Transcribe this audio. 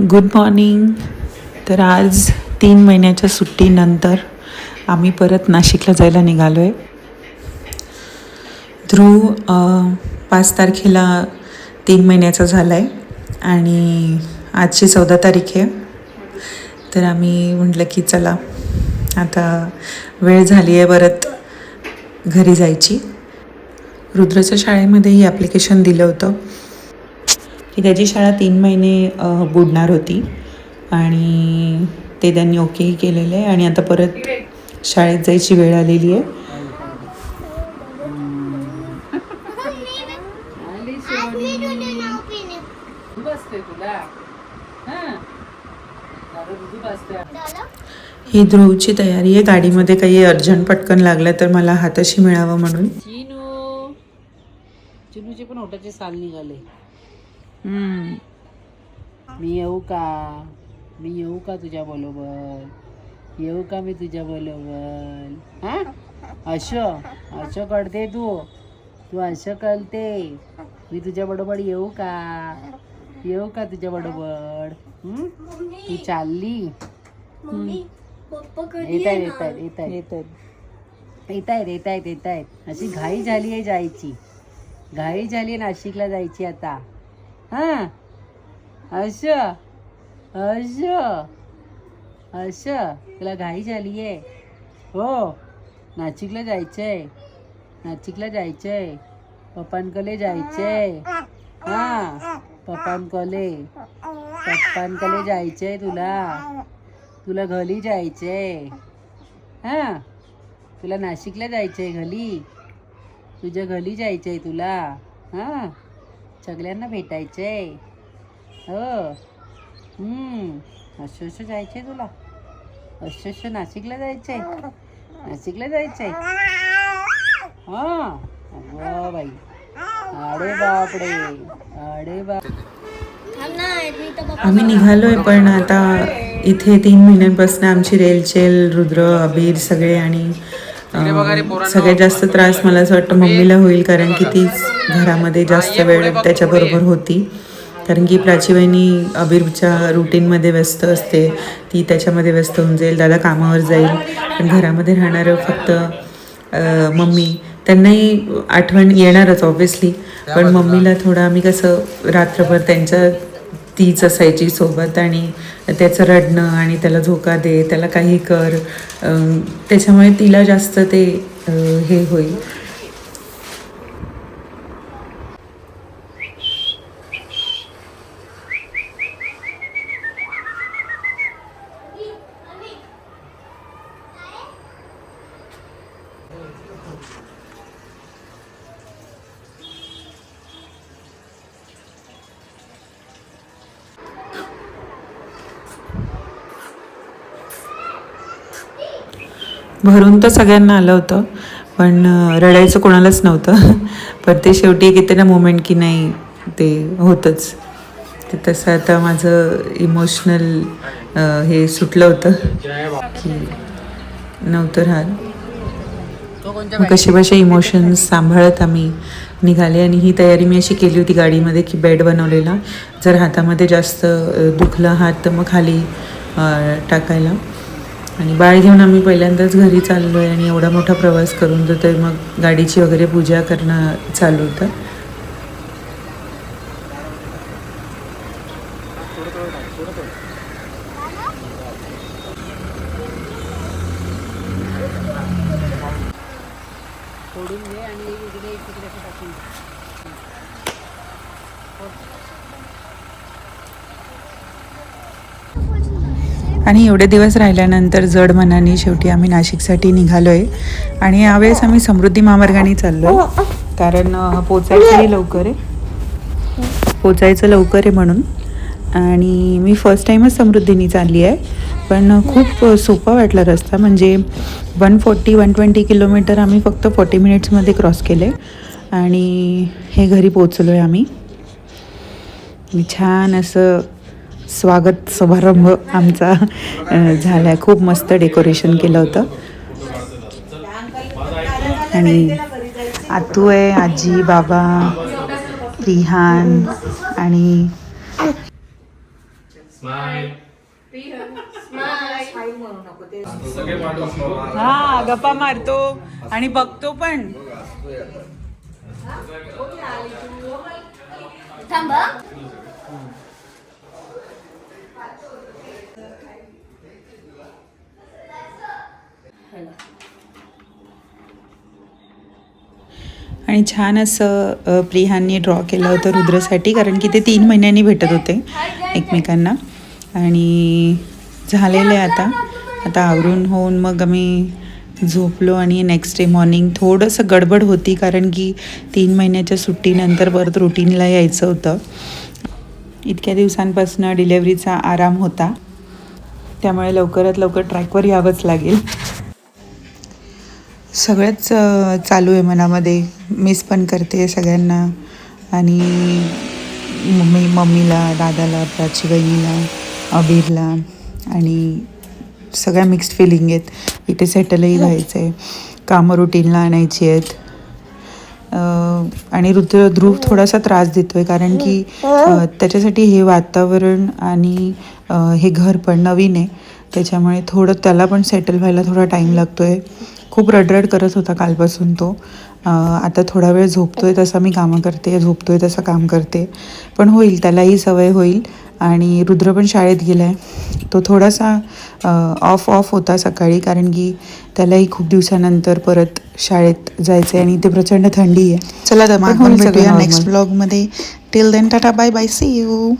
Good morning तर आज तीन महिन्याच्या सुट्टीनंतर आम्ही परत नाशिकला जायला निघालो आहे ध्रुव पाच तारखेला तीन महिन्याचा झाला आहे आणि आजची चौदा तारीख आहे. तर आम्ही म्हटलं की चला आता वेळ झाली आहे परत घरी जायची. रुद्राच्या शाळेमध्येही ॲप्लिकेशन दिलं होतं. की त्याची शाळा तीन महिने बुडणार होती. आणि ते त्यांनी ओकेही केलेलं आहे. आणि आता परत शाळेत जायची वेळ आलेली आहे. ही ध्रुवची तयारी आहे. गाडीमध्ये काही अर्जंट पटकन लागलं तर मला हाताशी मिळावं म्हणून. चिनू. चिनूचे पण ओठाचे साल निघाले. मी येऊ का? मी येऊ का तुझ्या बरोबर? येऊ का मी तुझ्या बरोबर? हा? असं? असं करते तू. तू असं करते. मी तुझ्या बरोबर येऊ का? येऊ का तुझ्या बरोबर? हं? तू चालली? येत आहेत येत आहेत. येत आहेत. येत आहेत येत आहेत येत आहेत. अशी घाई झाली आहे जायची. घाई झाली आहे नाशिकला जायची आता. हां. असं. असं. असं. तुला घाई झाली आहे हो. नाशिकला जायचं आहे नाशिकला जायचं आहे पप्पांकडे आहे हां. पप्पांकडे पप्पांकडे आहे तुला. तुला घरी आहे हां. तुला नाशिकला जायचं आहे घरी. तुझ्या घरी आहे तुला. हां. सगळ्यांना भेटायचंय. हो. हम्म. असं असं तुला. असं असं नाशिकला आहे नाशिकला जायचंय. हां. अगं बाई. अरे बापरे. अरे बाप आम्ही निघालो आहे पण आता इथे तीन महिन्यांपासून आमची रेलचेल रुद्र अबीर सगळे आणि सगळ्यात जास्त त्रास मला असं वाटतं मम्मीला होईल कारण की तीच घरामध्ये जास्त वेळ त्याच्याबरोबर होती. कारण की प्राची वहिनी अबीरच्या रुटीनमध्ये व्यस्त असते. ती त्याच्यामध्ये व्यस्त होऊन जाईल दादा कामावर जाईल. पण घरामध्ये राहणारं फक्त मम्मी. त्यांनाही आठवण येणारच ऑब्व्हियसली पण मम्मीला थोडं आम्ही कसं रात्रभर त्यांच्या तीच असायची सोबत आणि त्याचं रडणं आणि त्याला झोका दे त्याला काही कर. अं, त्याच्यामुळे तिला जास्त ते हे होईल. भरून तर सगळ्यांना आलं होतं पण रडायचं कोणालाच नव्हतं. पण ते शेवटी एक येते ना मुमेंट की नाही ते होतंच. ते तसं आता माझं इमोशनल हे सुटलं होतं की नव्हतं राहत. मग कसे कसे इमोशन्स सांभाळत आम्ही निघाले आणि ही तयारी मी अशी केली होती गाडीमध्ये की बेड बनवलेला. जर हातामध्ये जास्त दुखलं दुखला हात तर मग खाली टाकायला. आणि बाळ घेऊन आम्ही पहिल्यांदाच घरी चाललो आहे आणि एवढा मोठा प्रवास करून तर ते मग गाडीची वगैरे पूजा करणं चालू होतं. आणि इकडे एक तिकडे असं टाकून दे. आणि एवढे दिवस राहिल्यानंतर जड मनाने शेवटी आम्ही नाशिकसाठी निघालो आहे आणि यावेळेस आम्ही समृद्धी महामार्गाने चाललो आहे कारण पोचायचंही लवकर आहे. पोचायचं लवकर आहे म्हणून. आणि मी फर्स्ट टाईमच समृद्धीनी चालली आहे. पण खूप सोपा वाटला रस्ता. म्हणजे one forty one twenty kilometre आम्ही फक्त फोर्टी मिनिट्समध्ये क्रॉस केले. आणि हे घरी पोचलो आहे आम्ही छान असं स्वागत समारंभ आमचा झाला आहे खूप मस्त डेकोरेशन केलं होतं. आणि आतू आहे आजी बाबा रिहान आणि हा गप्पा मारतो आणि बघतो पण. आणि छान असं प्रियांनी ड्रॉ केलं होतं रुद्रसाठी कारण की ते तीन महिन्यांनी भेटत होते एकमेकांना. आणि झालेलं आहे आता. आता आवरून होऊन मग आम्ही झोपलो आणि नेक्स्ट डे मॉर्निंग थोडंसं गडबड होती कारण की तीन महिन्याच्या सुट्टीनंतर परत रुटीनला यायचं होतं. इतक्या दिवसांपासून डिलेवरीचा आराम होता. त्यामुळे लवकरात लवकर ट्रॅकवर यावंच लागेल. सगळंच चालू आहे मनामध्ये. मिस पण करते सगळ्यांना. आणि मम्मी मम्मीला दादाला प्राची बहिणीला अबीरला आणि सगळ्या मिक्स्ड फिलिंग आहेत. इथे सेटलही व्हायचं आहे. कामं रुटीनला आणायची आहेत. आणि ऋतू ध्रुव थोडासा त्रास देतोय कारण की अ, त्याच्यासाठी हे वातावरण आणि हे घर पण नवीन आहे. त्याच्यामुळे थोडं त्याला पण सेटल व्हायला थोडा टाईम लागतोय. खूप रडरड करत होता कालपासून तो. आता थोडा वेळ झोपतोय तसा मी कामं करते झोपतोय तसं काम करते. पण होईल त्यालाही सवय होईल. आणि रुद्र पण शाळेत गेला आहे तो थोडासा ऑफ ऑफ होता सकाळी कारण की त्यालाही खूप दिवसानंतर परत शाळेत जायचं आहे आणि ते प्रचंड थंडी आहे. चला तर मग. नेक्स्ट ब्लॉगमध्ये till then tata bye bye see you